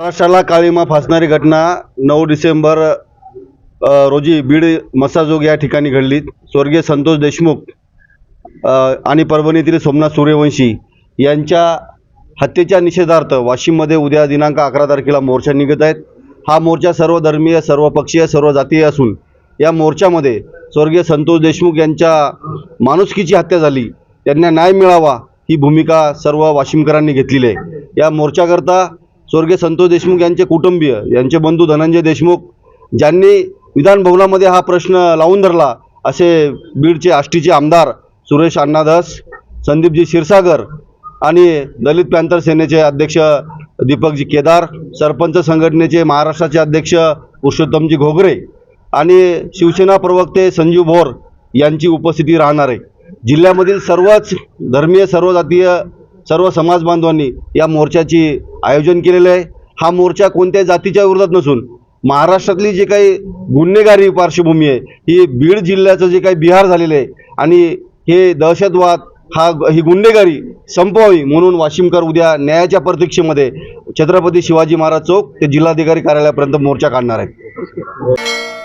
महाराष्ट्राला काळीमा फासणारी घटना नऊ डिसेंबर रोजी बीड मसाजोग या ठिकाणी घडली. स्वर्गीय संतोष देशमुख आणि परभणीतील सोमनाथ सूर्यवंशी यांच्या हत्येच्या निषेधार्थ वाशिममध्ये उद्या दिनांक अकरा तारखेला मोर्चा निघत आहेत. हा मोर्चा सर्व धर्मीय सर्व पक्षीय सर्व जातीय असून या मोर्चामध्ये स्वर्गीय संतोष देशमुख यांच्या माणुसकीची हत्या झाली. त्यांना न्याय मिळावा ही भूमिका सर्व वाशिमकरांनी घेतलेली आहे. या मोर्चाकरता स्वर्गीय संतोष देशमुख यांचे कुटुंबीय यांचे बंधू धनंजय देशमुख ज्यांनी विधानभवनामध्ये हा प्रश्न लावून धरला असे बीडचे आष्टीचे आमदार सुरेश अण्णाधस संदीपजी क्षीरसागर आणि दलित पॅंथर सेनेचे अध्यक्ष दीपकजी केदार सरपंच संघटनेचे महाराष्ट्राचे अध्यक्ष पुरुषोत्तमजी घोगरे आणि शिवसेना प्रवक्ते संजीव भोर यांची उपस्थिती राहणार. आहे जिल्ह्यामधील सर्वच धर्मीय सर्व जातीय सर्व समाज बांधवांनी या मोर्चाची आयोजन केलेलं आहे. हा मोर्चा कोणत्याही जातीच्या विरोधात नसून महाराष्ट्रातली जी काही गुन्हेगारी पार्श्वभूमी आहे ही बीड जिल्ह्याचं जे काही बिहार झालेलं आहे आणि हे दहशतवाद हा ही गुन्हेगारी संपवावी म्हणून वाशिमकर उद्या न्यायाच्या प्रतीक्षेमध्ये छत्रपती शिवाजी महाराज चौक ते जिल्हाधिकारी कार्यालयापर्यंत मोर्चा काढणार आहेत.